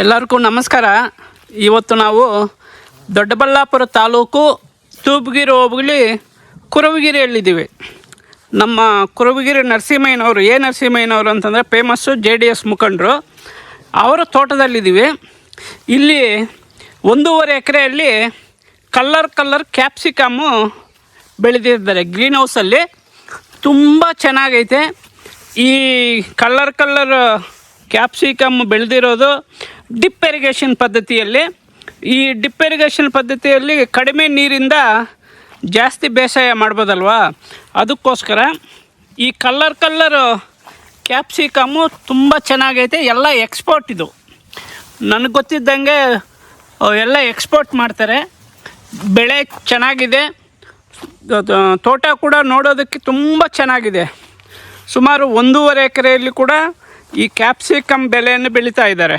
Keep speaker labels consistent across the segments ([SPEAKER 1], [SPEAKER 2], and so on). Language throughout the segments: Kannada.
[SPEAKER 1] ಎಲ್ಲರಿಗೂ ನಮಸ್ಕಾರ. ಇವತ್ತು ನಾವು ದೊಡ್ಡಬಳ್ಳಾಪುರ ತಾಲೂಕು ತೂಬಗಿರಿ ಹೋಬಳಿ ಕುರುವಗಿರಿಯಲ್ಲಿದ್ದೀವಿ ನಮ್ಮ ಕುರುವಗಿರಿ ನರಸಿಂಹಯ್ಯನವರು, ಎ ನರಸಿಂಹಯ್ಯನವರು ಅಂತಂದರೆ ಫೇಮಸ್ಸು ಜೆ ಡಿ ಎಸ್ ಮುಖಂಡರು. ಅವರ ತೋಟದಲ್ಲಿದ್ದೀವಿ. ಇಲ್ಲಿ ಒಂದೂವರೆ ಎಕರೆಯಲ್ಲಿ ಕಲ್ಲರ್ ಕಲ್ಲರ್ ಕ್ಯಾಪ್ಸಿಕಮ್ಮು ಬೆಳೆದಿದ್ದಾರೆ ಗ್ರೀನ್ ಹೌಸಲ್ಲಿ. ತುಂಬ ಚೆನ್ನಾಗೈತೆ. ಈ ಕಲ್ಲರ್ ಕಲ್ಲರ್ ಕ್ಯಾಪ್ಸಿಕಮ್ ಬೆಳೆದಿರೋದು ಡಿಪ್ ಎರಿಗೇಷನ್ ಪದ್ಧತಿಯಲ್ಲಿ, ಈ ಡಿಪ್ ಎರಿಗೇಷನ್ ಪದ್ಧತಿಯಲ್ಲಿ ಕಡಿಮೆ ನೀರಿಂದ ಜಾಸ್ತಿ ಬೇಸಾಯ ಮಾಡ್ಬೋದಲ್ವಾ? ಅದಕ್ಕೋಸ್ಕರ ಈ ಕಲ್ಲರ್ ಕಲ್ಲರ್ ಕ್ಯಾಪ್ಸಿಕಮ್ಮು ತುಂಬ ಚೆನ್ನಾಗೈತೆ, ಎಲ್ಲ ಎಕ್ಸ್ಪೋರ್ಟ್ ಇದು. ನನಗೆ ಗೊತ್ತಿದ್ದಂಗೆ ಎಲ್ಲ ಎಕ್ಸ್ಪೋರ್ಟ್ ಮಾಡ್ತಾರೆ. ಬೆಳೆ ಚೆನ್ನಾಗಿದೆ. ತೋಟ ಕೂಡ ನೋಡೋದಕ್ಕೆ ತುಂಬ ಚೆನ್ನಾಗಿದೆ. ಸುಮಾರು ಒಂದೂವರೆ ಎಕರೆಯಲ್ಲಿ ಕೂಡ ಈ ಕ್ಯಾಪ್ಸಿಕಮ್ ಬೆಲೆಯನ್ನು ಬೆಳೀತಾ ಇದ್ದಾರೆ.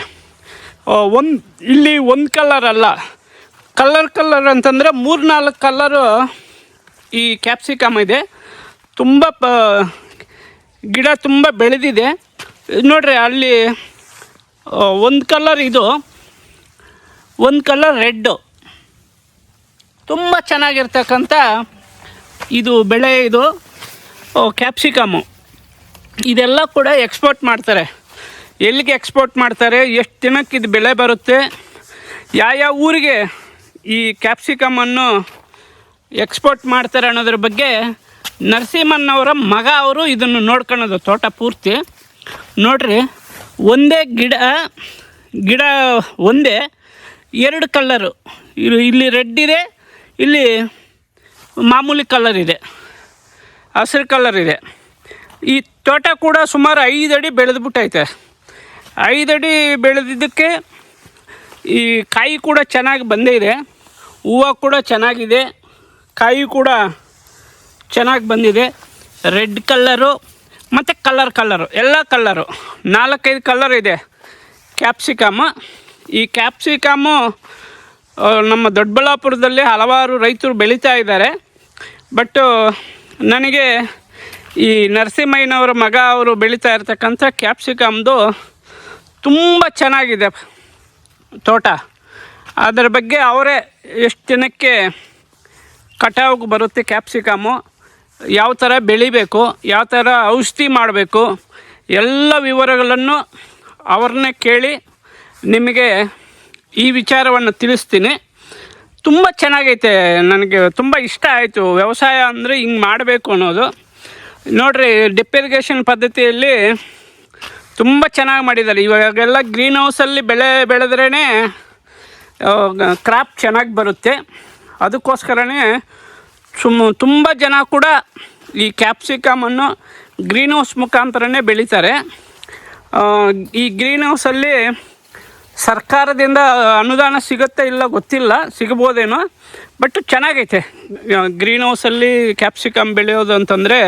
[SPEAKER 1] ಒಂದು ಇಲ್ಲಿ ಒಂದು ಕಲರ್ ಅಲ್ಲ. ಕಲ್ಲರ್ ಕಲ್ಲರ್ ಅಂತಂದರೆ ಮೂರು ನಾಲ್ಕು ಕಲ್ಲರು ಈ ಕ್ಯಾಪ್ಸಿಕಮ್ ಇದೆ. ತುಂಬ ಪ ಗಿಡ ತುಂಬ ಬೆಳೆದಿದೆ. ನೋಡ್ರಿ ಅಲ್ಲಿ ಒಂದು ಕಲರ್ ಇದು. ಒಂದು ಕಲರ್ ರೆಡ್ಡು ತುಂಬ ಚೆನ್ನಾಗಿರ್ತಕ್ಕಂಥ ಇದು ಬೆಳೆ ಇದು. ಕ್ಯಾಪ್ಸಿಕಮ್ಮು ಇದೆಲ್ಲ ಕೂಡ ಎಕ್ಸ್ಪೋರ್ಟ್ ಮಾಡ್ತಾರೆ. ಎಲ್ಲಿಗೆ ಎಕ್ಸ್ಪೋರ್ಟ್ ಮಾಡ್ತಾರೆ, ಎಷ್ಟು ದಿನಕ್ಕೆ ಇದು ಬೆಳೆ ಬರುತ್ತೆ ಯಾವ್ಯಾವ ಊರಿಗೆ ಈ ಕ್ಯಾಪ್ಸಿಕಮನ್ನು ಎಕ್ಸ್ಪೋರ್ಟ್ ಮಾಡ್ತಾರೆ ಅನ್ನೋದ್ರ ಬಗ್ಗೆ ನರಸಿಂಹನವರ ಮಗ ಅವರು ಇದನ್ನು ನೋಡ್ಕೊಳ್ಳೋದು, ತೋಟ ಪೂರ್ತಿ. ನೋಡ್ರಿ, ಒಂದೇ ಗಿಡ ಗಿಡ ಒಂದೇ, ಎರಡು ಕಲ್ಲರು ಇಲ್ಲಿ ಇಲ್ಲಿ ರೆಡ್ ಇದೆ, ಇಲ್ಲಿ ಮಾಮೂಲಿ ಕಲರ್ ಇದೆ, ಹಸಿರು ಕಲರ್ ಇದೆ. ಈ ತೋಟ ಕೂಡ ಸುಮಾರು ಐದು ಅಡಿ ಬೆಳೆದ್ಬಿಟ್ಟೈತೆ. ಐದು ಅಡಿ ಬೆಳೆದಿದ್ದಕ್ಕೆ ಈ ಕಾಯಿ ಕೂಡ ಚೆನ್ನಾಗಿ ಬಂದೇ ಇದೆ. ಹೂವು ಕೂಡ ಚೆನ್ನಾಗಿದೆ. ಕಾಯಿ ಕೂಡ ಚೆನ್ನಾಗಿ ಬಂದಿದೆ. ರೆಡ್ ಕಲ್ಲರು ಮತ್ತು ಕಲರ್ ಕಲ್ಲರು ಎಲ್ಲ ಕಲ್ಲರು ನಾಲ್ಕೈದು ಕಲರ್ ಇದೆ. ಕ್ಯಾಪ್ಸಿಕಮ್ ಈ ಕ್ಯಾಪ್ಸಿಕಮ್ಮು ನಮ್ಮ ದೊಡ್ಡಬಳ್ಳಾಪುರದಲ್ಲಿ ಹಲವಾರು ರೈತರು ಬೆಳೀತಾ ಇದ್ದಾರೆ. ಬಟ್ಟು ನನಗೆ ಈ ನರಸಿಂಹಯ್ಯನವರ ಮಗ ಅವರು ಬೆಳೀತಾ ಇರ್ತಕ್ಕಂಥ ಕ್ಯಾಪ್ಸಿಕಮ್ದು ತುಂಬ ಚೆನ್ನಾಗಿದೆ ತೋಟ. ಅದರ ಬಗ್ಗೆ ಅವರೇ ಎಷ್ಟು ದಿನಕ್ಕೆ ಕಟಾವಿಗೆ ಬರುತ್ತೆ ಕ್ಯಾಪ್ಸಿಕಮ್ಮು ಯಾವ ಥರ ಬೆಳಿಬೇಕು, ಯಾವ ಥರ ಔಷಧಿ ಮಾಡಬೇಕು, ಎಲ್ಲ ವಿವರಗಳನ್ನು ಅವ್ರನ್ನೇ ಕೇಳಿ ನಿಮಗೆ ಈ ವಿಚಾರವನ್ನು ತಿಳಿಸ್ತೀನಿ. ತುಂಬ ಚೆನ್ನಾಗೈತೆ, ನನಗೆ ತುಂಬ ಇಷ್ಟ ಆಯಿತು. ವ್ಯವಸಾಯ ಅಂದರೆ ಹಿಂಗೆ ಮಾಡಬೇಕು ಅನ್ನೋದು. ನೋಡಿರಿ ಡಿಪ್ ಇರಿಗೇಷನ್ ಪದ್ಧತಿಯಲ್ಲಿ ತುಂಬ ಚೆನ್ನಾಗಿ ಮಾಡಿದ್ದಾರೆ. ಇವಾಗೆಲ್ಲ ಗ್ರೀನ್ ಹೌಸಲ್ಲಿ ಬೆಳೆ ಬೆಳೆದ್ರೇ ಕ್ರಾಪ್ ಚೆನ್ನಾಗಿ ಬರುತ್ತೆ. ಅದಕ್ಕೋಸ್ಕರನೇ ಸುಮ್, ತುಂಬ ಜನ ಕೂಡ ಈ ಕ್ಯಾಪ್ಸಿಕಮನ್ನು ಗ್ರೀನ್ ಹೌಸ್ ಮುಖಾಂತರನೇ ಬೆಳೀತಾರೆ. ಈ ಗ್ರೀನ್ ಹೌಸಲ್ಲಿ ಸರ್ಕಾರದಿಂದ ಅನುದಾನ ಸಿಗುತ್ತೆ ಇಲ್ಲ ಗೊತ್ತಿಲ್ಲ ಸಿಗ್ಬೋದೇನೋ ಬಟ್ ಚೆನ್ನಾಗೈತೆ. ಗ್ರೀನ್ ಹೌಸಲ್ಲಿ ಕ್ಯಾಪ್ಸಿಕಮ್ ಬೆಳೆಯೋದು ಅಂತಂದರೆ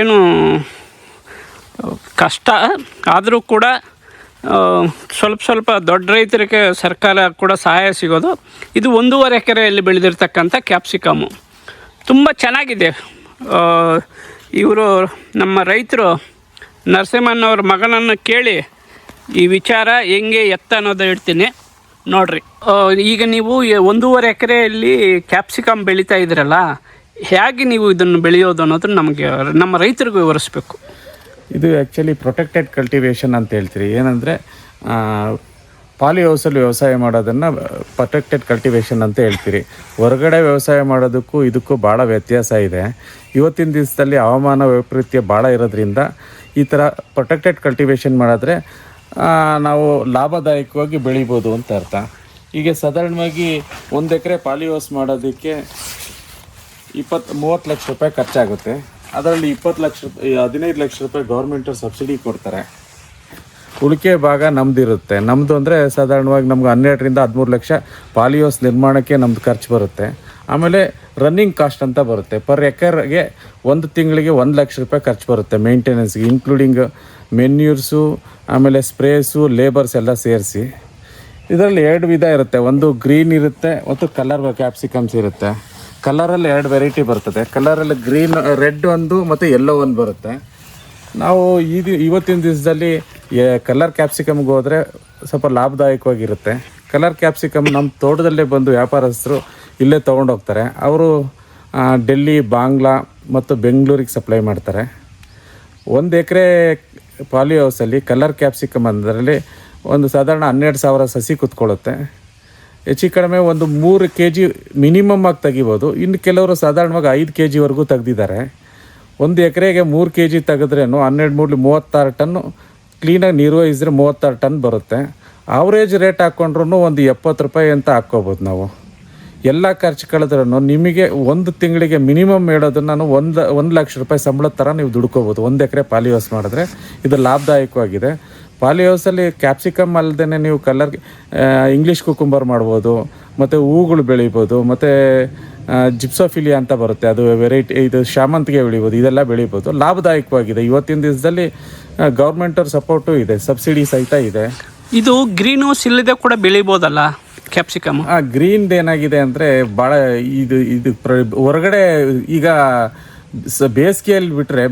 [SPEAKER 1] ಏನು ಕಷ್ಟ ಆದರೂ ಕೂಡ ಸ್ವಲ್ಪ ಸ್ವಲ್ಪ ದೊಡ್ಡ ರೈತರಿಗೆ ಸರ್ಕಾರ ಕೂಡ ಸಹಾಯ ಸಿಗೋದು. ಇದು ಒಂದೂವರೆ ಎಕರೆಯಲ್ಲಿ ಬೆಳೆದಿರ್ತಕ್ಕಂಥ ಕ್ಯಾಪ್ಸಿಕಮ್ಮು ತುಂಬ ಚೆನ್ನಾಗಿದೆ. ಇವರು ನಮ್ಮ ರೈತರು ನರಸಿಂಹನವ್ರ ಮಗನನ್ನು ಕೇಳಿ ಈ ವಿಚಾರ ಹೆಂಗೆ ಎತ್ತ ಅನ್ನೋದು ಹೇಳ್ತೀನಿ. ನೋಡ್ರಿ. ಈಗ ನೀವು ಒಂದೂವರೆ ಎಕರೆಯಲ್ಲಿ ಕ್ಯಾಪ್ಸಿಕಮ್ ಬೆಳೀತಾ ಇದ್ದೀರಲ್ಲ ಹೇಗೆ ನೀವು ಇದನ್ನು ಬೆಳೆಯೋದು ಅನ್ನೋದನ್ನು ನಮಗೆ, ನಮ್ಮ ರೈತರಿಗೂ ವಿವರಿಸ್ಬೇಕು.
[SPEAKER 2] ಇದು ಆ್ಯಕ್ಚುಲಿ ಪ್ರೊಟೆಕ್ಟೆಡ್ ಕಲ್ಟಿವೇಷನ್ ಅಂತ ಹೇಳ್ತೀರಿ. ಏನಂದರೆ ಪಾಲಿ ಹೌಸಲ್ಲಿ ವ್ಯವಸಾಯ ಮಾಡೋದನ್ನು ಪ್ರೊಟೆಕ್ಟೆಡ್ ಕಲ್ಟಿವೇಷನ್ ಅಂತ ಹೇಳ್ತೀರಿ. ಹೊರಗಡೆ ವ್ಯವಸಾಯ ಮಾಡೋದಕ್ಕೂ ಇದಕ್ಕೂ ಭಾಳ ವ್ಯತ್ಯಾಸ ಇದೆ. ಇವತ್ತಿನ ದಿವಸದಲ್ಲಿ ಹವಾಮಾನ ವೈಪರೀತ್ಯ ಭಾಳ ಇರೋದ್ರಿಂದ ಈ ಥರ ಪ್ರೊಟೆಕ್ಟೆಡ್ ಕಲ್ಟಿವೇಷನ್ ಮಾಡಿದ್ರೆ ನಾವು ಲಾಭದಾಯಕವಾಗಿ ಬೆಳಿಬೋದು ಅಂತ ಅರ್ಥ. ಹೀಗೆ ಸಾಧಾರಣವಾಗಿ ಒಂದು ಎಕರೆ ಪಾಲಿ ಹೌಸ್ ಮಾಡೋದಕ್ಕೆ ಇಪ್ಪತ್ತು, ಮೂವತ್ತು ಲಕ್ಷ ರೂಪಾಯಿ ಖರ್ಚಾಗುತ್ತೆ. ಅದರಲ್ಲಿ ಇಪ್ಪತ್ತು ಲಕ್ಷ ರೂಪಾಯಿ, ಹದಿನೈದು ಲಕ್ಷ ರೂಪಾಯಿ ಗೌರ್ಮೆಂಟ್ ಸಬ್ಸಿಡಿ ಕೊಡ್ತಾರೆ. ಉಳಿಕೆ ಭಾಗ ನಮ್ಮದಿರುತ್ತೆ ನಮ್ಮದು ಅಂದರೆ ಸಾಧಾರಣವಾಗಿ ನಮ್ಗೆ ಹನ್ನೆರಡರಿಂದ ಹದಿಮೂರು ಲಕ್ಷ ಪಾಲಿಯೋಸ್ ನಿರ್ಮಾಣಕ್ಕೆ ನಮ್ದು ಖರ್ಚು ಬರುತ್ತೆ. ಆಮೇಲೆ ರನ್ನಿಂಗ್ ಕಾಸ್ಟ್ ಅಂತ ಬರುತ್ತೆ. ಪರ್ ಎಕರ್ಗೆ ಒಂದು ತಿಂಗಳಿಗೆ ಒಂದು ಲಕ್ಷ ರೂಪಾಯಿ ಖರ್ಚು ಬರುತ್ತೆ ಮೇಂಟೆನೆನ್ಸ್ಗೆ ಇನ್ಕ್ಲೂಡಿಂಗ್ ಮೆನ್ಯೂರ್ಸು ಆಮೇಲೆ ಸ್ಪ್ರೇಸು ಲೇಬರ್ಸ್ ಎಲ್ಲ ಸೇರಿಸಿ. ಇದರಲ್ಲಿ ಎರಡು ವಿಧ ಇರುತ್ತೆ. ಒಂದು ಗ್ರೀನ್ ಇರುತ್ತೆ ಮತ್ತು ಕಲರ್ ಕ್ಯಾಪ್ಸಿಕಮ್ಸ್ ಇರುತ್ತೆ. ಕಲರಲ್ಲಿ ಎರಡು ವೆರೈಟಿ ಬರ್ತದೆ. ಕಲರಲ್ಲಿ ಗ್ರೀನ್ ರೆಡ್ ಒಂದು ಮತ್ತು ಯೆಲ್ಲೋ ಒಂದು ಬರುತ್ತೆ. ನಾವು ಇದು ಇವತ್ತಿನ ದಿವಸದಲ್ಲಿ ಕಲರ್ ಕ್ಯಾಪ್ಸಿಕಮ್ಗೆ ಹೋದರೆ ಸ್ವಲ್ಪ ಲಾಭದಾಯಕವಾಗಿರುತ್ತೆ. ಕಲರ್ ಕ್ಯಾಪ್ಸಿಕಮ್ ನಮ್ಮ ತೋಟದಲ್ಲೇ ಬಂದು ವ್ಯಾಪಾರಸ್ಥರು ಇಲ್ಲೇ ತೊಗೊಂಡೋಗ್ತಾರೆ. ಅವರು ಡೆಲ್ಲಿ, ಬಾಂಗ್ಲಾ ಮತ್ತು ಬೆಂಗಳೂರಿಗೆ ಸಪ್ಲೈ ಮಾಡ್ತಾರೆ. ಒಂದು ಎಕರೆ ಪಾಲಿ ಹೌಸಲ್ಲಿ ಕಲರ್ ಕ್ಯಾಪ್ಸಿಕಮ್ ಅಂದರಲ್ಲಿ ಒಂದು ಸಾಧಾರಣ ಹನ್ನೆರಡು ಸಾವಿರ ಸಸಿ ಕುತ್ಕೊಳ್ಳುತ್ತೆ. ಹೆಚ್ಚು ಕಡಿಮೆ ಒಂದು ಮೂರು ಕೆ ಜಿ ಮಿನಿಮಮ್ ಆಗಿ ತೆಗಿಬೋದು. ಇನ್ನು ಕೆಲವರು ಸಾಧಾರಣವಾಗಿ ಐದು ಕೆ ಜಿವರೆಗೂ ತೆಗ್ದಿದ್ದಾರೆ. ಒಂದು ಎಕರೆಗೆ ಮೂರು ಕೆ ಜಿ ತೆಗೆದ್ರೇನು ಹನ್ನೆರಡು ಮೂರು ಮೂವತ್ತಾರು ಟನ್ನು ಕ್ಲೀನಾಗಿ ನಿರ್ವಹಿಸಿದ್ರೆ ಮೂವತ್ತಾರು ಟನ್ ಬರುತ್ತೆ. ಆವ್ರೇಜ್ ರೇಟ್ ಹಾಕ್ಕೊಂಡ್ರೂ ಒಂದು ಎಪ್ಪತ್ತು ರೂಪಾಯಿ ಅಂತ ಹಾಕ್ಕೋಬೋದು ನಾವು. ಎಲ್ಲ ಖರ್ಚು ಕಳೆದ್ರೂ ನಿಮಗೆ ಒಂದು ತಿಂಗಳಿಗೆ ಮಿನಿಮಮ್ ಹೇಳೋದನ್ನು ನಾನು ಒಂದು ಒಂದು ಲಕ್ಷ ರೂಪಾಯಿ ಸಂಬಳದ ಥರ ನೀವು ದುಡ್ಕೋಬೋದು. ಒಂದು ಎಕರೆ ಪಾಲಿವಾಸ್ ಮಾಡಿದ್ರೆ ಇದು ಲಾಭದಾಯಕವಾಗಿದೆ. ಪಾಲಿ ಹೌಸಲ್ಲಿ ಕ್ಯಾಪ್ಸಿಕಮ್ ಅಲ್ಲದೆ ನೀವು ಕಲರ್ ಇಂಗ್ಲೀಷ್ ಕುಕುಂಬರ್ ಮಾಡ್ಬೋದು ಮತ್ತು ಹೂಗಳು ಬೆಳಿಬೋದು ಮತ್ತು ಜಿಪ್ಸೋಫಿಲಿಯಾ ಅಂತ ಬರುತ್ತೆ. ಅದು ವೆರೈಟಿ ಇದು ಶಾಮಂತಿಗೆ ಬೆಳಿಬೋದು ಇದೆಲ್ಲ ಬೆಳಿಬೋದು. ಲಾಭದಾಯಕವಾಗಿದೆ. ಇವತ್ತಿನ ದಿವಸದಲ್ಲಿ ಗೌರ್ಮೆಂಟವ್ರ ಸಪೋರ್ಟು ಇದೆ. ಸಬ್ಸಿಡಿ ಸಹಿತ ಇದೆ.
[SPEAKER 1] ಇದು ಗ್ರೀನ್ ಹೌಸ್ ಇಲ್ಲದೆ ಕೂಡ ಬೆಳಿಬೋದಲ್ಲ ಕ್ಯಾಪ್ಸಿಕಮ್
[SPEAKER 2] ಆ ಗ್ರೀನ್ದು ಏನಾಗಿದೆ ಅಂದರೆ ಭಾಳ ಇದು ಇದು ಹೊರಗಡೆ ಈಗ ಬೇಸಿಗೆಯಲ್ಲಿ ಬಿಟ್ಟರೆ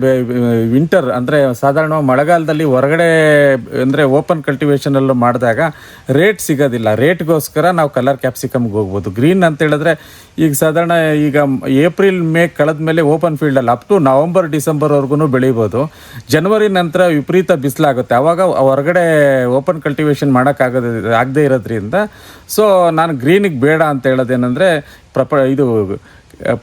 [SPEAKER 2] ವಿಂಟರ್ ಅಂದರೆ ಸಾಧಾರಣ ಮಳೆಗಾಲದಲ್ಲಿ ಹೊರಗಡೆ, ಅಂದರೆ ಓಪನ್ ಕಲ್ಟಿವೇಷನಲ್ಲೂ ಮಾಡಿದಾಗ ರೇಟ್ ಸಿಗೋದಿಲ್ಲ. ರೇಟ್ಗೋಸ್ಕರ ನಾವು ಕಲರ್ ಕ್ಯಾಪ್ಸಿಕಮ್ಗೆ ಹೋಗ್ಬೋದು. ಗ್ರೀನ್ ಅಂತ ಹೇಳಿದ್ರೆ ಈಗ ಸಾಧಾರಣ ಈಗ ಏಪ್ರಿಲ್ ಮೇ ಕಳೆದ ಮೇಲೆ ಓಪನ್ ಫೀಲ್ಡಲ್ಲಿ ಅಪ್ ಟು ನವಂಬರ್ ಡಿಸೆಂಬರ್ವರೆಗೂ ಬೆಳಿಬೋದು. ಜನವರಿ ನಂತರ ವಿಪರೀತ ಬಿಸಿಲಾಗುತ್ತೆ. ಆವಾಗ ಹೊರಗಡೆ ಓಪನ್ ಕಲ್ಟಿವೇಷನ್ ಮಾಡೋಕ್ಕಾಗೋದ ಆಗದೇ ಇರೋದ್ರಿಂದ ಸೊ ನಾನು ಗ್ರೀನಿಗೆ ಬೇಡ ಅಂತ ಹೇಳೋದೇನೆಂದರೆ ಪ್ರಪ, ಇದು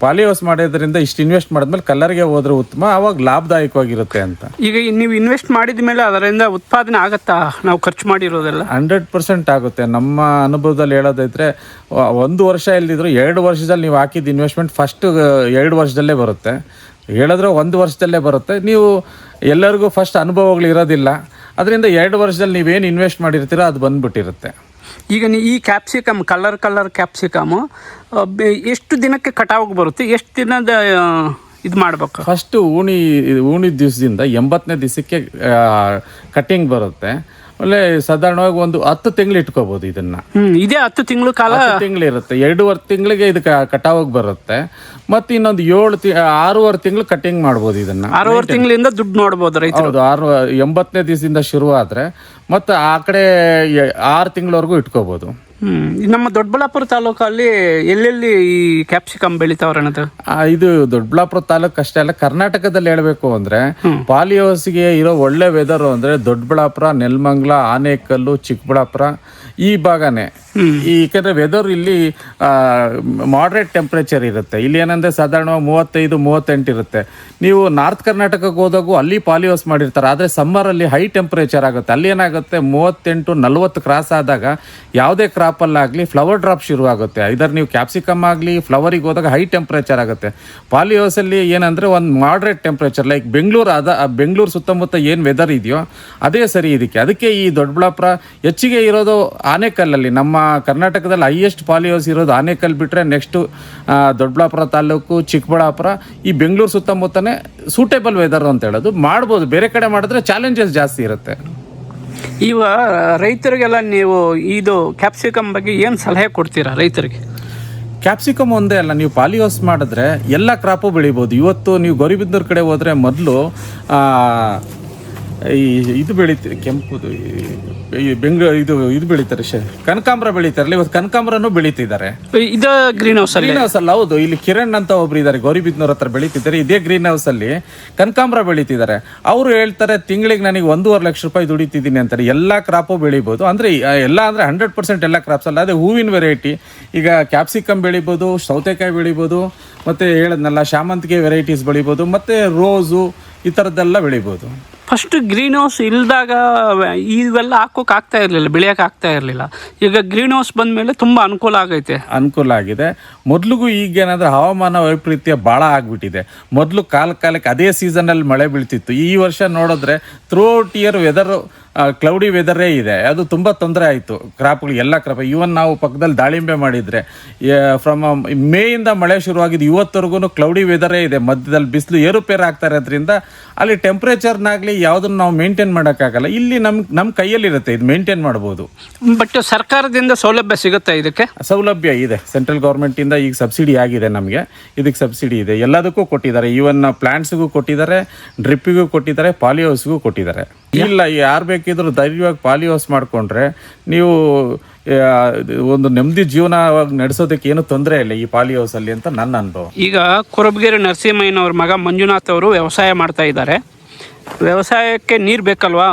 [SPEAKER 2] ಪಾಲಿ ಹೌಸ್ ಮಾಡೋದ್ರಿಂದ ಇಷ್ಟು ಇನ್ವೆಸ್ಟ್ ಮಾಡಿದ್ಮೇಲೆ ಕಲ್ಲರ್ಗೆ ಹೋದ್ರೆ ಉತ್ತಮ ಅವಾಗ ಲಾಭದಾಯಕವಾಗಿರುತ್ತೆ ಅಂತ.
[SPEAKER 1] ಈಗ ನೀವು ಇನ್ವೆಸ್ಟ್ ಮಾಡಿದ ಮೇಲೆ ಅದರಿಂದ ಉತ್ಪಾದನೆ ಆಗುತ್ತಾ? ನಾವು ಖರ್ಚು ಮಾಡಿರೋದೆಲ್ಲ?
[SPEAKER 2] ಹಂಡ್ರೆಡ್ ಪರ್ಸೆಂಟ್ ಆಗುತ್ತೆ. ನಮ್ಮ ಅನುಭವದಲ್ಲಿ ಹೇಳೋದೈದ್ರೆ ಒಂದು ವರ್ಷ ಇಲ್ಲದಿದ್ರು ಎರಡು ವರ್ಷದಲ್ಲಿ ನೀವು ಹಾಕಿದ ಇನ್ವೆಸ್ಟ್ಮೆಂಟ್ ಫಸ್ಟ್ ಎರಡು ವರ್ಷದಲ್ಲೇ ಬರುತ್ತೆ. ಹೇಳಿದ್ರೆ ಒಂದು ವರ್ಷದಲ್ಲೇ ಬರುತ್ತೆ. ನೀವು ಎಲ್ಲರಿಗೂ ಫಸ್ಟ್ ಅನುಭವಗಳು ಇರೋದಿಲ್ಲ. ಅದರಿಂದ ಎರಡು ವರ್ಷದಲ್ಲಿ ನೀವೇನು ಇನ್ವೆಸ್ಟ್ ಮಾಡಿರ್ತೀರೋ ಅದು ಬಂದ್ಬಿಟ್ಟಿರುತ್ತೆ.
[SPEAKER 1] ಈಗ ನೀ ಈ ಕ್ಯಾಪ್ಸಿಕಮ್ ಕಲರ್ ಕಲರ್ ಕ್ಯಾಪ್ಸಿಕಮ್ ಎಷ್ಟು ದಿನಕ್ಕೆ ಕಟಾವಿಗೆ ಬರುತ್ತೆ? ಎಷ್ಟು ದಿನದ ಇದು ಮಾಡ್ಬೇಕು?
[SPEAKER 2] ಫಸ್ಟ್ ಉಣಿ ಉಣಿ ದಿವಸದಿಂದ ಎಂಬತ್ತನೇ ದಿವಸಕ್ಕೆ ಕಟ್ಟಿಂಗ್ ಬರುತ್ತೆ. ಆಮೇಲೆ ಸಾಧಾರಣವಾಗಿ ಒಂದು ಹತ್ತು ತಿಂಗಳು ಇಟ್ಕೋಬಹುದು ಇದನ್ನ.
[SPEAKER 1] ಹ್ಮ್ ಇದೇ ಹತ್ತು ತಿಂಗಳು ಕಾಲ
[SPEAKER 2] ತಿಂಗಳು ಇರುತ್ತೆ. ಎರಡೂವರೆ ತಿಂಗಳಿಗೆ ಇದಕ್ಕೆ ಕಟಾವಾಗಿ ಬರುತ್ತೆ. ಮತ್ತೆ ಇನ್ನೊಂದು ಏಳು ತಿ ಆರೂವರೆ ತಿಂಗಳು ಕಟಿಂಗ್ ಮಾಡ್ಬೋದು ಇದನ್ನ.
[SPEAKER 1] ಆರೂವರೆ ತಿಂಗಳಿಂದ ದುಡ್ಡು ನೋಡಬಹುದು ರೈತರು.
[SPEAKER 2] ಹೌದು ಆರು ಎಂಬತ್ತನೇ ದಿವಸದಿಂದ ಶುರು ಆದ್ರೆ ಮತ್ತೆ ಆ ಕಡೆ ಆರು ತಿಂಗಳವರೆಗೂ ಇಟ್ಕೋಬಹುದು
[SPEAKER 1] ನಮ್ಮ ದೊಡ್ಡಬಳ್ಳಾಪುರ ತಾಲೂಕಲ್ಲಿ ಎಲ್ಲೆಲ್ಲಿ ಈ ಕ್ಯಾಪ್ಸಿಕಮ್ ಬೆಳಿತಾವ್ರೆ
[SPEAKER 2] ಇದು ದೊಡ್ಡಬಳ್ಳಾಪುರ ತಾಲೂಕು ಅಷ್ಟೇ ಅಲ್ಲ ಕರ್ನಾಟಕದಲ್ಲಿ ಹೇಳ್ಬೇಕು ಅಂದ್ರೆ ಪಾಲಿಯೋಸ್ಗೆ ಇರೋ ಒಳ್ಳೆ ವೆದರ್ ಅಂದ್ರೆ ದೊಡ್ಡಬಳ್ಳಾಪುರ ನೆಲ್ಮಂಗ್ಲ ಆನೇಕಲ್ಲು ಚಿಕ್ಕಬಳ್ಳಾಪುರ ಈ ಭಾಗನೇ. ಯಾಕಂದ್ರೆ ವೆದರ್ ಇಲ್ಲಿ ಮಾಡ್ರೇಟ್ ಟೆಂಪ್ರೇಚರ್ ಇರುತ್ತೆ. ಇಲ್ಲಿ ಏನಂದ್ರೆ ಸಾಧಾರಣ ಮೂವತ್ತೈದು ಮೂವತ್ತೆಂಟು ಇರುತ್ತೆ. ನೀವು ನಾರ್ತ್ ಕರ್ನಾಟಕಕ್ಕೆ ಹೋದಾಗೂ ಅಲ್ಲಿ ಪಾಲಿಯೋಸ್ ಮಾಡಿರ್ತಾರೆ. ಆದರೆ ಸಮ್ಮರಲ್ಲಿ ಹೈ ಟೆಂಪ್ರೇಚರ್ ಆಗುತ್ತೆ. ಅಲ್ಲಿ ಏನಾಗುತ್ತೆ? ಮೂವತ್ತೆಂಟು ನಲ್ವತ್ತು ಕ್ರಾಸ್ ಆದಾಗ ಯಾವುದೇ ಕ್ರಾಪಲ್ಲಾಗಲಿ ಫ್ಲವರ್ ಡ್ರಾಪ್ ಶುರು ಆಗುತ್ತೆ. ಇದರ ನೀವು ಕ್ಯಾಪ್ಸಿಕಮ್ ಆಗಲಿ ಫ್ಲವರಿಗೆ ಹೋದಾಗ ಹೈ ಟೆಂಪ್ರೇಚರ್ ಆಗುತ್ತೆ. ಪಾಲಿ ಹೌಸಲ್ಲಿ ಏನಂದರೆ ಒಂದು ಮಾಡ್ರೇಟ್ ಟೆಂಪ್ರೇಚರ್ ಲೈಕ್ ಬೆಂಗಳೂರು ಅದ ಬೆಂಗಳೂರು ಸುತ್ತಮುತ್ತ ಏನು ವೆದರ್ ಇದೆಯೋ ಅದೇ ಸರಿ ಇದಕ್ಕೆ. ಅದಕ್ಕೆ ಈ ದೊಡ್ಡಬಳ್ಳಾಪುರ, ಹೆಚ್ಚಿಗೆ ಇರೋದು ಆನೆಕಲ್ಲಲ್ಲಿ. ನಮ್ಮ ಕರ್ನಾಟಕದಲ್ಲಿ ಹೈಯೆಸ್ಟ್ ಪಾಲಿಯೋಸ್ ಇರೋದು ಆನೆಕಲ್ ಬಿಟ್ಟರೆ ನೆಕ್ಸ್ಟು ದೊಡ್ಡಬಳ್ಳಾಪುರ ತಾಲೂಕು, ಚಿಕ್ಕಬಳ್ಳಾಪುರ, ಈ ಬೆಂಗಳೂರು ಸುತ್ತಮುತ್ತನೇ ಸೂಟೇಬಲ್ ವೆದರ್ ಅಂತ ಹೇಳೋದು. ಮಾಡ್ಬೋದು, ಬೇರೆ ಕಡೆ ಮಾಡಿದ್ರೆ ಚಾಲೆಂಜಸ್ ಜಾಸ್ತಿ ಇರುತ್ತೆ.
[SPEAKER 1] ಇವ ರೈತರಿಗೆಲ್ಲ ನೀವು ಇದು ಕ್ಯಾಪ್ಸಿಕಮ್ ಬಗ್ಗೆ ಏನು ಸಲಹೆ ಕೊಡ್ತೀರಾ ರೈತರಿಗೆ?
[SPEAKER 2] ಕ್ಯಾಪ್ಸಿಕಮ್ ಒಂದೇ ಅಲ್ಲ, ನೀವು ಪಾಲಿ ಮಾಡಿದ್ರೆ ಎಲ್ಲ ಕ್ರಾಪು ಬೆಳಿಬೋದು. ಇವತ್ತು ನೀವು ಗೌರಿಬಿದನೂರು ಕಡೆ ಹೋದರೆ ಮೊದಲು ಈ ಇದು ಬೆಳಿತೀರಿ ಕೆಂಪುದು ಈ- ಬೆಂಗಳೂರು ಇದು ಇದು ಬೆಳೀತಾರೆ ಶೇ. ಕನಕಾಂಬರ ಬೆಳಿತಾರಲ್ಲ ಇವತ್ತು ಕನಕಾಂಬ್ರನು ಬೆಳೀತಿದ್ದಾರೆ.
[SPEAKER 1] ಇದು ಗ್ರೀನ್ ಹೌಸ್ ಅಲ್ಲಿ.
[SPEAKER 2] ಗ್ರೀನ್ ಹೌಸ್ ಅಲ್ಲ ಹೌದು. ಇಲ್ಲಿ ಕಿರಣ್ ಅಂತ ಒಬ್ರು ಇದ್ದಾರೆ ಗೌರಿಬಿದ್ನೂರ್ ಹತ್ರ ಬೆಳೀತಿದ್ದಾರೆ. ಇದೇ ಗ್ರೀನ್ ಹೌಸ್ ಅಲ್ಲಿ ಕನಕಾಂಬರ ಬೆಳೀತಿದ್ದಾರೆ. ಅವರು ಹೇಳ್ತಾರೆ ತಿಂಗಳಿಗೆ ನನಗೆ ಒಂದೂವರೆ ಲಕ್ಷ ರೂಪಾಯಿ ದುಡಿತಿದ್ದೀನಿ ಅಂತಾರೆ. ಎಲ್ಲ ಕ್ರಾಪು ಬೆಳಿಬೋದು. ಅಂದ್ರೆ ಎಲ್ಲ ಅಂದ್ರೆ ಹಂಡ್ರೆಡ್ ಪರ್ಸೆಂಟ್ ಎಲ್ಲ ಕ್ರಾಪ್ಸ್ ಅಲ್ಲ ಅದೇ ಹೂವಿನ ವೆರೈಟಿ ಈಗ ಕ್ಯಾಪ್ಸಿಕಮ್ ಬೆಳಿಬೋದು ಸೌತೆಕಾಯಿ ಬೆಳಿಬೋದು ಮತ್ತೆ ಹೇಳದ್ನಲ್ಲ ಶಾಮಂತಿಗೆ ವೆರೈಟೀಸ್ ಬೆಳಿಬೋದು ಮತ್ತೆ ರೋಸು ಈ ಥರದ್ದೆಲ್ಲ ಬೆಳಿಬೋದು.
[SPEAKER 1] ಫಸ್ಟ್ ಗ್ರೀನ್ ಹೌಸ್ ಇಲ್ದಾಗ, ಇವೆಲ್ಲ ಹಾಕೋಕೆ ಆಗ್ತಾ ಇರಲಿಲ್ಲ, ಬೆಳೆಯೋಕೆ ಆಗ್ತಾ ಇರಲಿಲ್ಲ. ಈಗ ಗ್ರೀನ್ ಹೌಸ್ ಬಂದ ಮೇಲೆ ತುಂಬ ಅನುಕೂಲ ಆಗೈತೆ.
[SPEAKER 2] ಅನುಕೂಲ ಆಗಿದೆ. ಮೊದಲಿಗೂ ಈಗ ಏನಂದ್ರೆ ಹವಾಮಾನ ವೈಪರೀತ್ಯ ಭಾಳ ಆಗಿಬಿಟ್ಟಿದೆ. ಮೊದಲು ಕಾಲ ಕಾಲಕ್ಕೆ ಅದೇ ಸೀಸನಲ್ಲಿ ಮಳೆ ಬೀಳ್ತಿತ್ತು. ಈ ವರ್ಷ ನೋಡಿದ್ರೆ ಥ್ರೂಔಟ್ ಇಯರ್ ವೆದರ್ ಕ್ಲೌಡಿ ವೆದರೇ ಇದೆ. ಅದು ತುಂಬ ತೊಂದರೆ ಆಯಿತು. ಕ್ರಾಪ್ಗಳು, ಎಲ್ಲ ಕ್ರಾಪ್. ಇವನ್ ನಾವು ಪಕ್ಕದಲ್ಲಿ ದಾಳಿಂಬೆ ಮಾಡಿದರೆ ಫ್ರಮ್ ಮೇಯಿಂದ ಮಳೆ ಶುರುವಾಗಿದ್ದು ಇವತ್ತವರೆಗೂ ಕ್ಲೌಡಿ ವೆದರೇ ಇದೆ. ಮಧ್ಯದಲ್ಲಿ ಬಿಸಿಲು ಏರುಪೇರು ಆಗ್ತಾ ಇರೋದ್ರಿಂದ ಅಲ್ಲಿ ಟೆಂಪ್ರೇಚರ್ನಾಗಲಿ ಯಾವುದನ್ನು ನಾವು ಮೇಂಟೈನ್ ಮಾಡೋಕ್ಕಾಗಲ್ಲ. ಇಲ್ಲಿ ನಮ್ಮ ನಮ್ಮ ಕೈಯಲ್ಲಿರುತ್ತೆ ಇದು ಮೇಂಟೈನ್ ಮಾಡ್ಬೋದು.
[SPEAKER 1] ಬಟ್ ಸರ್ಕಾರದಿಂದ ಸೌಲಭ್ಯ ಸಿಗುತ್ತಾ ಇದಕ್ಕೆ?
[SPEAKER 2] ಸೌಲಭ್ಯ ಇದೆ. ಸೆಂಟ್ರಲ್ ಗೌರ್ಮೆಂಟಿಂದ ಈಗ ಸಬ್ಸಿಡಿ ಆಗಿದೆ ನಮಗೆ. ಇದಕ್ಕೆ ಸಬ್ಸಿಡಿ ಇದೆ. ಎಲ್ಲದಕ್ಕೂ ಕೊಟ್ಟಿದ್ದಾರೆ. ಈವನ್ ಪ್ಲಾಂಟ್ಸ್ಗೂ ಕೊಟ್ಟಿದ್ದಾರೆ ಡ್ರಿಪ್ಪಿಗೂ ಕೊಟ್ಟಿದ್ದಾರೆ ಪಾಲಿ ಹೌಸ್ಗೂ ಕೊಟ್ಟಿದ್ದಾರೆ. ಇಲ್ಲ ಯಾರು ಬೇಕಿದ್ರು ಧೈರ್ಯವಾಗಿ ಪಾಲಿ ಹೌಸ್ ಮಾಡಿಕೊಂಡ್ರೆ ನೀವು ಒಂದು ನೆಮ್ಮದಿ ಜೀವನ ನಡೆಸೋದಕ್ಕೆ ಏನು ತೊಂದರೆ ಇಲ್ಲ ಈ ಪಾಲಿ ಹೌಸಲ್ಲಿ ಅಂತ ನನ್ನ ಅನುಭವ.
[SPEAKER 1] ಈಗ ಕುರಬಗಿರಿ ನರಸಿಂಹಯ್ಯನವ್ರ ಮಗ ಮಂಜುನಾಥ್ ಅವರು ವ್ಯವಸಾಯ ಮಾಡ್ತಾ ಇದ್ದಾರೆ. ವ್ಯವಸಾಯಕ್ಕೆ ನೀರು ಬೇಕಲ್ವಾ?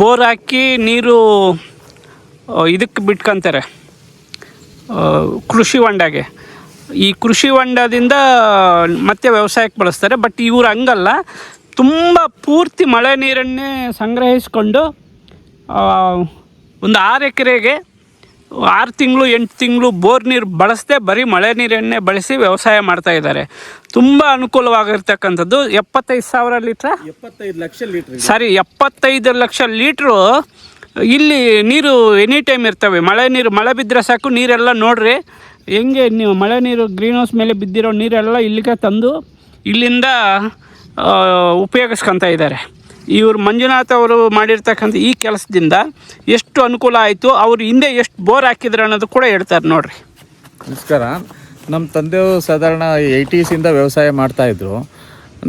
[SPEAKER 1] ಬೋರ್ ಹಾಕಿ ನೀರು ಇದಕ್ಕೆ ಬಿಟ್ಕೊಂತಾರೆ. ಕೃಷಿ ಹೊಂಡಾಗೆ. ಈ ಕೃಷಿ ಹೊಂಡದಿಂದ ಮತ್ತೆ ವ್ಯವಸಾಯಕ್ಕೆ ಬಳಸ್ತಾರೆ, ಬಟ್ ಇವ್ರು ಹಂಗಲ್ಲ. ತುಂಬ ಪೂರ್ತಿ ಮಳೆ ನೀರನ್ನೇ ಸಂಗ್ರಹಿಸಿಕೊಂಡು ಒಂದು ಆರು ಎಕರೆಗೆ ಆರು ತಿಂಗಳು, ಎಂಟು ತಿಂಗಳು ಬೋರ್ ನೀರು ಬಳಸದೆ ಬರೀ ಮಳೆ ನೀರನ್ನೇ ಬಳಸಿ ವ್ಯವಸಾಯ ಮಾಡ್ತಾ ಇದ್ದಾರೆ. ತುಂಬ ಅನುಕೂಲವಾಗಿರ್ತಕ್ಕಂಥದ್ದು. ಎಪ್ಪತ್ತೈದು ಸಾವಿರ ಲೀಟ್ರ?
[SPEAKER 2] ಎಪ್ಪತ್ತೈದು ಲಕ್ಷ ಲೀಟರ್
[SPEAKER 1] ಸರಿ ಎಪ್ಪತ್ತೈದು ಲಕ್ಷ ಲೀಟ್ರು. ಇಲ್ಲಿ ನೀರು ಎನಿ ಟೈಮ್ ಇರ್ತವೆ. ಮಳೆ ನೀರು ಮಳೆ ಬಿದ್ದರೆ ಸಾಕು ನೀರೆಲ್ಲ ನೋಡ್ರಿ. ಹೆಂಗೆ ನೀವು ಮಳೆ ನೀರು ಗ್ರೀನ್ ಹೌಸ್ ಮೇಲೆ ಬಿದ್ದಿರೋ ನೀರೆಲ್ಲ ಇಲ್ಲಿಗೆ ತಂದು ಇಲ್ಲಿಂದ ಉಪಯೋಗಿಸ್ಕೊತಾ ಇದ್ದಾರೆ. ಇವರು ಮಂಜುನಾಥ್ ಅವರು ಮಾಡಿರ್ತಕ್ಕಂಥ ಈ ಕೆಲಸದಿಂದ ಎಷ್ಟು ಅನುಕೂಲ ಆಯಿತು ಅವರು ಹಿಂದೆ ಎಷ್ಟು ಬೋರ್ ಹಾಕಿದ್ರು ಅನ್ನೋದು ಕೂಡ ಹೇಳ್ತಾರೆ ನೋಡ್ರಿ.
[SPEAKER 2] ನಮಸ್ಕಾರ. ನಮ್ಮ ತಂದೆಯವರು ಸಾಧಾರಣ ಏಯ್ಟೀಸಿಂದ ವ್ಯವಸಾಯ ಮಾಡ್ತಾಯಿದ್ರು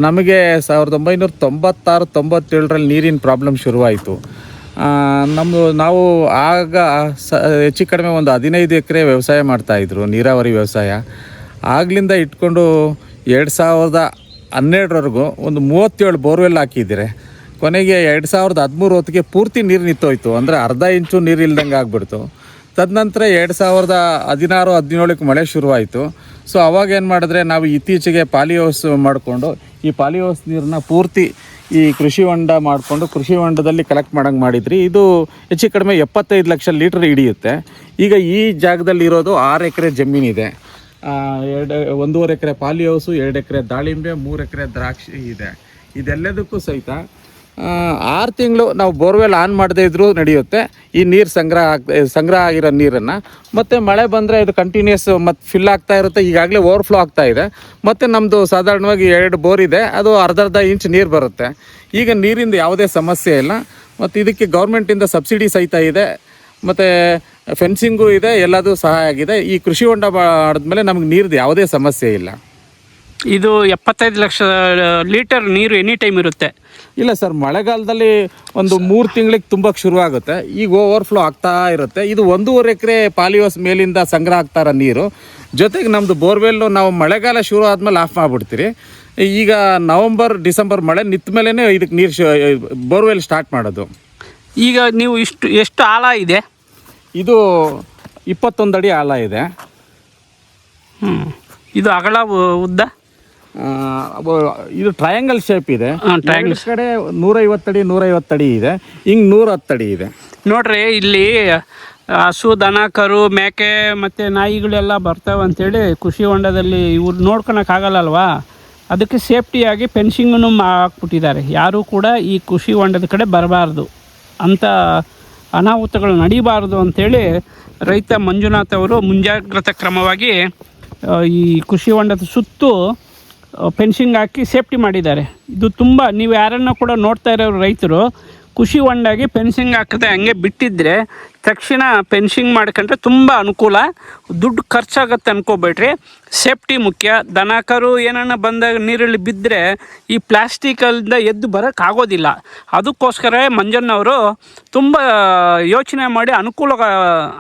[SPEAKER 2] ನಮಗೆ ಸಾವಿರದ ಒಂಬೈನೂರ ತೊಂಬತ್ತಾರು, ತೊಂಬತ್ತೇಳರಲ್ಲಿ ನೀರಿನ ಪ್ರಾಬ್ಲಮ್ ಶುರುವಾಯಿತು. ನಮ್ಮದು ನಾವು ಆಗ ಸ, ಹೆಚ್ಚು ಕಡಿಮೆ ಒಂದು ಹದಿನೈದು ಎಕರೆ ವ್ಯವಸಾಯ ಮಾಡ್ತಾಯಿದ್ರು ನೀರಾವರಿ ವ್ಯವಸಾಯ. ಆಗಲಿಂದ ಇಟ್ಕೊಂಡು ಎರಡು ಸಾವಿರದ ಹನ್ನೆರಡರವರೆಗೂ ಒಂದು ಮೂವತ್ತೇಳು ಬೋರ್ವೆಲ್ ಹಾಕಿದ್ದೀರಿ. ಕೊನೆಗೆ ಎರಡು ಸಾವಿರದ ಹದಿಮೂರು ಹೊತ್ತಿಗೆ ಪೂರ್ತಿ ನೀರು ನಿಂತೋಯ್ತು. ಅಂದರೆ ಅರ್ಧ ಇಂಚು ನೀರು ಇಲ್ದಂಗೆ ಆಗ್ಬಿಡ್ತು. ತದನಂತರ ಎರಡು ಸಾವಿರದ ಹದಿನಾರು, ಹದಿನೇಳಕ್ಕೆ ಮಳೆ ಶುರುವಾಯಿತು. ಸೊ ಅವಾಗ ಏನು ಮಾಡಿದ್ರೆ ನಾವು ಇತ್ತೀಚೆಗೆ ಪಾಲಿಹೌಸ್ ಮಾಡಿಕೊಂಡು, ಈ ಪಾಲಿಹೌಸ್ ನೀರನ್ನ ಪೂರ್ತಿ ಈ ಕೃಷಿ ಹೊಂಡ ಮಾಡಿಕೊಂಡು, ಕೃಷಿ ಹೊಂಡದಲ್ಲಿ ಕಲೆಕ್ಟ್ ಮಾಡೋಂಗೆ ಮಾಡಿದ್ರಿ. ಇದು ಹೆಚ್ಚು ಕಡಿಮೆ ಎಪ್ಪತ್ತೈದು ಲಕ್ಷ ಲೀಟ್ರ್ ಹಿಡಿಯುತ್ತೆ. ಈಗ ಈ ಜಾಗದಲ್ಲಿ ಇರೋದು ಆರು ಎಕರೆ ಜಮೀನಿದೆ. ಎರಡು, ಒಂದೂವರೆ ಎಕರೆ ಪಾಲಿಹೌಸು, ಎರಡು ಎಕರೆ ದಾಳಿಂಬೆ, ಮೂರು ಎಕರೆ ದ್ರಾಕ್ಷಿ ಇದೆ. ಇದೆಲ್ಲದಕ್ಕೂ ಸಹಿತ ಆರು ತಿಂಗಳು ನಾವು ಬೋರ್ವೆಲ್ ಆನ್ ಮಾಡದೇ ಇದ್ದರೂ ನಡೆಯುತ್ತೆ. ಈ ನೀರು ಸಂಗ್ರಹ ಆಗ್ತಾ ಸಂಗ್ರಹ ಆಗಿರೋ ನೀರನ್ನು. ಮತ್ತು ಮಳೆ ಬಂದರೆ ಇದು ಕಂಟಿನ್ಯೂಸ್ ಮತ್ತು ಫಿಲ್ ಆಗ್ತಾ ಇರುತ್ತೆ. ಈಗಾಗಲೇ ಓವರ್ಫ್ಲೋ ಆಗ್ತಾ ಇದೆ. ಮತ್ತು ನಮ್ಮದು ಸಾಧಾರಣವಾಗಿ ಎರಡು ಬೋರ್ ಇದೆ. ಅದು ಅರ್ಧ ಅರ್ಧ ಇಂಚ್ ನೀರು ಬರುತ್ತೆ. ಈಗ ನೀರಿಂದ ಯಾವುದೇ ಸಮಸ್ಯೆ ಇಲ್ಲ. ಮತ್ತು ಇದಕ್ಕೆ ಗೌರ್ಮೆಂಟಿಂದ ಸಬ್ಸಿಡಿ ಸಹಿತ ಇದೆ. ಮತ್ತು ಫೆನ್ಸಿಂಗು ಇದೆ. ಎಲ್ಲದೂ ಸಹಾಯ ಆಗಿದೆ. ಈ ಕೃಷಿ ಹೊಂಡ ಮಾಡಿದ್ಮೇಲೆ ನಮಗೆ ನೀರ್ದು ಯಾವುದೇ ಸಮಸ್ಯೆ ಇಲ್ಲ.
[SPEAKER 1] ಇದು ಎಪ್ಪತ್ತೈದು ಲಕ್ಷ ಲೀಟರ್ ನೀರು ಎನಿ ಟೈಮ್ ಇರುತ್ತೆ.
[SPEAKER 2] ಇಲ್ಲ ಸರ್ ಮಳೆಗಾಲದಲ್ಲಿ ಒಂದು ಮೂರು ತಿಂಗಳಿಗೆ ತುಂಬಕ್ಕೆ ಶುರುವಾಗುತ್ತೆ. ಈಗ ಓವರ್ಫ್ಲೋ ಆಗ್ತಾ ಇರುತ್ತೆ. ಇದು ಒಂದೂವರೆ ಎಕರೆ ಪಾಲಿಯೋಸ್ ಮೇಲಿಂದ ಸಂಗ್ರಹ ಆಗ್ತಾರ ನೀರು. ಜೊತೆಗೆ ನಮ್ಮದು ಬೋರ್ವೆಲ್ಲು ನಾವು ಮಳೆಗಾಲ ಶುರು ಆದಮೇಲೆ ಆಫ್ ಮಾಡಿಬಿಡ್ತೀರಿ. ಈಗ ನವಂಬರ್ ಡಿಸೆಂಬರ್ ಮಳೆ ನಿಂತ ಮೇಲೇ ಇದಕ್ಕೆ ನೀರು ಬೋರ್ವೆಲ್ ಸ್ಟಾರ್ಟ್ ಮಾಡೋದು.
[SPEAKER 1] ಈಗ ನೀವು ಇಷ್ಟು ಎಷ್ಟು ಆಳ ಇದೆ?
[SPEAKER 2] ಇದು ಇಪ್ಪತ್ತೊಂದು ಅಡಿ ಆಳ ಇದೆ.
[SPEAKER 1] ಹ್ಞೂ ಇದು ಅಗಲ ಉ- ಉದ್ದ?
[SPEAKER 2] ಇದು ಟ್ರಯಾಂಗಲ್ ಶೇಪ್ ಇದೆ.
[SPEAKER 1] ಕಡೆ ನೂರ
[SPEAKER 2] ಐವತ್ತಡಿ ಕಡೆ ನೂರೈವತ್ತಡಿ ನೂರೈವತ್ತಡಿ ಇದೆ. ಹಿಂಗೆ ನೂರ ಹತ್ತಡಿ ಇದೆ.
[SPEAKER 1] ನೋಡ್ರಿ ಇಲ್ಲಿ ಹಸು ದನ ಕರು ಮೇಕೆ ಮತ್ತು ನಾಯಿಗಳೆಲ್ಲ ಬರ್ತಾವೆ ಅಂತೇಳಿ ಕೃಷಿ ಹೊಂಡದಲ್ಲಿ ಇವ್ರು ನೋಡ್ಕೊಳಕ್ಕಾಗಲ್ಲಲ್ವಾ ಅದಕ್ಕೆ ಸೇಫ್ಟಿಯಾಗಿ ಫೆನ್ಸಿಂಗನ್ನು ಹಾಕ್ಬಿಟ್ಟಿದ್ದಾರೆ. ಯಾರೂ ಕೂಡ ಈ ಕೃಷಿ ಹೊಂಡದ ಕಡೆ ಬರಬಾರ್ದು. ಅಂಥ ಅನಾಹುತಗಳು ನಡೀಬಾರ್ದು ಅಂತೇಳಿ ರೈತ ಮಂಜುನಾಥ್ ಅವರು ಮುಂಜಾಗ್ರತಾ ಕ್ರಮವಾಗಿ ಈ ಕೃಷಿ ಹೊಂಡದ ಸುತ್ತು ಫೆನ್ಸಿಂಗ್ ಹಾಕಿ ಸೇಫ್ಟಿ ಮಾಡಿದ್ದಾರೆ. ಇದು ತುಂಬ ನೀವು ಯಾರನ್ನ ಕೂಡ ನೋಡ್ತಾ ಇರೋ ರೈತರು ಕೃಷಿ ಹೊಂಡಾಗಿ ಪೆನ್ಸಿಂಗ್ ಹಾಕದೆ ಹಂಗೆ ಬಿಟ್ಟಿದ್ರೆ ತಕ್ಷಣ ಪೆನ್ಸಿಂಗ್ ಮಾಡ್ಕೊಂಡ್ರೆ ತುಂಬ ಅನುಕೂಲ. ದುಡ್ಡು ಖರ್ಚಾಗತ್ತೆ ಅನ್ಕೋಬೇಡ್ರಿ. ಸೇಫ್ಟಿ ಮುಖ್ಯ. ದನ ಕರು ಏನನ್ನ ಬಂದಾಗ ನೀರಲ್ಲಿ ಬಿದ್ದರೆ ಈ ಪ್ಲಾಸ್ಟಿಕಲ್ಲಿಂದ ಎದ್ದು ಬರೋಕ್ಕಾಗೋದಿಲ್ಲ ಅದಕ್ಕೋಸ್ಕರ ಮಂಜಣ್ಣವರು ತುಂಬ ಯೋಚನೆ ಮಾಡಿ ಅನುಕೂಲ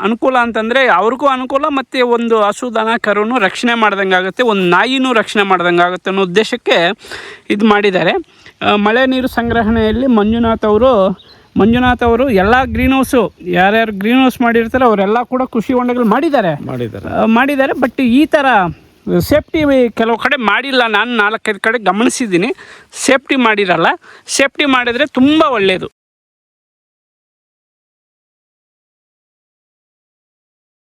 [SPEAKER 1] ಅನುಕೂಲ ಅಂತಂದರೆ ಅವ್ರಿಗೂ ಅನುಕೂಲ ಮತ್ತು ಒಂದು ಹಸು, ದನ, ಕರುನು ರಕ್ಷಣೆ ಮಾಡ್ದಂಗೆ ಆಗುತ್ತೆ ಒಂದು ನಾಯಿನೂ ರಕ್ಷಣೆ ಮಾಡ್ದಂಗೆ ಆಗುತ್ತೆ ಅನ್ನೋ ಉದ್ದೇಶಕ್ಕೆ ಇದು ಮಾಡಿದ್ದಾರೆ. ಮಳೆ ನೀರು ಸಂಗ್ರಹಣೆಯಲ್ಲಿ ಮಂಜುನಾಥ್ ಅವರು ಮಂಜುನಾಥ್ ಅವರು ಎಲ್ಲ ಗ್ರೀನ್ ಹೌಸು ಯಾರ್ಯಾರು ಗ್ರೀನ್ ಹೌಸ್ ಮಾಡಿರ್ತಾರೆ ಅವರೆಲ್ಲ ಕೂಡ ಕೃಷಿ ಹೊಂಡಗಳು ಮಾಡಿದ್ದಾರೆ.
[SPEAKER 2] ಮಾಡಿದ್ದಾರೆ.
[SPEAKER 1] ಮಾಡಿದ್ದಾರೆ. ಬಟ್ ಈ ಥರ ಸೇಫ್ಟಿ ಕೆಲವು ಕಡೆ ಮಾಡಿಲ್ಲ. ನಾನು ನಾಲ್ಕೈದು ಕಡೆ ಗಮನಿಸಿದ್ದೀನಿ. ಸೇಫ್ಟಿ ಮಾಡಿರಲ್ಲ. ಸೇಫ್ಟಿ ಮಾಡಿದರೆ ತುಂಬ ಒಳ್ಳೆಯದು